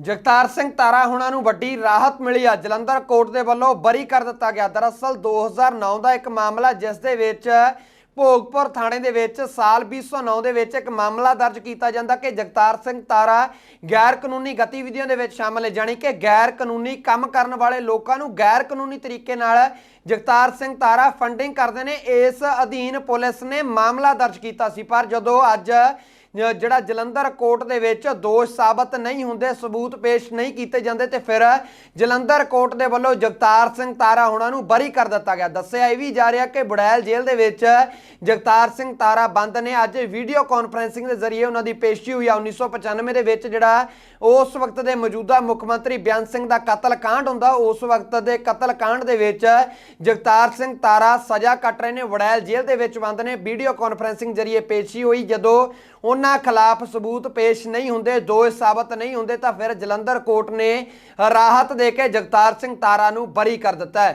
ਜਗਤਾਰ ਸਿੰਘ ਤਾਰਾ ਹੁਣਾਂ ਨੂੰ ਵੱਡੀ ਰਾਹਤ ਮਿਲੀ ਆ। ਜਲੰਧਰ ਕੋਰਟ ਦੇ ਵੱਲੋਂ ਬਰੀ ਕਰ ਦਿੱਤਾ ਗਿਆ। ਦਰਅਸਲ 2009 ਦਾ ਇੱਕ ਮਾਮਲਾ, ਜਿਸ ਦੇ ਵਿੱਚ ਭੋਗਪੁਰ ਥਾਣੇ ਦੇ ਵਿੱਚ ਸਾਲ 2009 ਦੇ ਵਿੱਚ ਇੱਕ ਮਾਮਲਾ ਦਰਜ ਕੀਤਾ ਜਾਂਦਾ ਕਿ ਜਗਤਾਰ ਸਿੰਘ ਤਾਰਾ ਗੈਰ ਕਾਨੂੰਨੀ ਗਤੀਵਿਧੀਆਂ ਦੇ ਵਿੱਚ ਸ਼ਾਮਲ ਹੈ ਜਾਣੀ ਕਿ ਗੈਰ ਕਾਨੂੰਨੀ ਕੰਮ ਕਰਨ ਵਾਲੇ ਲੋਕਾਂ ਨੂੰ ਗੈਰ ਕਾਨੂੰਨੀ ਤਰੀਕੇ ਨਾਲ ਜਗਤਾਰ ਸਿੰਘ ਤਾਰਾ ਫੰਡਿੰਗ ਕਰਦੇ ਨੇ। ਇਸ ਅਧੀਨ ਪੁਲਿਸ ਨੇ ਮਾਮਲਾ ਦਰਜ ਕੀਤਾ ਸੀ। ਪਰ ਜਦੋਂ ਅੱਜ ਜਿਹੜਾ ਜਲੰਧਰ ਕੋਰਟ ਦੇ ਵਿੱਚ ਦੋਸ਼ ਸਾਬਤ ਨਹੀਂ ਹੁੰਦੇ, ਸਬੂਤ ਪੇਸ਼ ਨਹੀਂ ਕੀਤੇ ਜਾਂਦੇ ਤੇ ਫਿਰ ਜਲੰਧਰ ਕੋਰਟ ਦੇ ਵੱਲੋਂ ਜਗਤਾਰ ਸਿੰਘ ਤਾਰਾ ਹੁਣਾਂ ਨੂੰ ਬਰੀ ਕਰ ਦਿੱਤਾ ਗਿਆ। ਦੱਸਿਆ ਇਹ ਵੀ ਜਾ ਰਿਹਾ ਕਿ ਬੁੜੈਲ ਜੇਲ੍ਹ ਦੇ ਵਿੱਚ ਜਗਤਾਰ ਸਿੰਘ ਤਾਰਾ ਬੰਦ ਨੇ। ਅੱਜ ਵੀਡੀਓ ਕਾਨਫਰੈਂਸਿੰਗ ਦੇ ਜ਼ਰੀਏ ਉਹਨਾਂ ਦੀ ਪੇਸ਼ੀ ਹੋਈ ਆ। 1995 ਦੇ ਵਿੱਚ ਜਿਹੜਾ ਉਸ ਵਕਤ ਦੇ ਮੌਜੂਦਾ ਮੁੱਖ ਮੰਤਰੀ ਬਿਆਨ ਸਿੰਘ ਦਾ ਕਤਲ ਕਾਂਡ ਹੁੰਦਾ, ਉਸ ਵਕਤ ਦੇ ਕਤਲ ਕਾਂਡ ਦੇ ਵਿੱਚ ਜਗਤਾਰ ਸਿੰਘ ਤਾਰਾ ਸਜ਼ਾ ਕੱਟ ਰਹੇ ਨੇ। ਵੜੈਲ ਜੇਲ੍ਹ ਦੇ ਵਿੱਚ ਬੰਦ ਨੇ। ਵੀਡੀਓ ਕਾਨਫਰੈਂਸਿੰਗ ਜ਼ਰੀਏ ਪੇਸ਼ੀ ਹੋਈ, ਜਦੋਂ ਉਹਨਾਂ ਖਿਲਾਫ ਸਬੂਤ ਪੇਸ਼ ਨਹੀਂ ਹੁੰਦੇ ਦੋਸ਼ ਸਾਬਤ ਨਹੀਂ ਹੁੰਦੇ ਤਾਂ ਫਿਰ ਜਲੰਧਰ ਕੋਰਟ ਨੇ ਰਾਹਤ ਦੇ ਕੇ ਜਗਤਾਰ ਸਿੰਘ ਤਾਰਾ ਨੂੰ ਬਰੀ ਕਰ ਦਿੱਤਾ ਹੈ।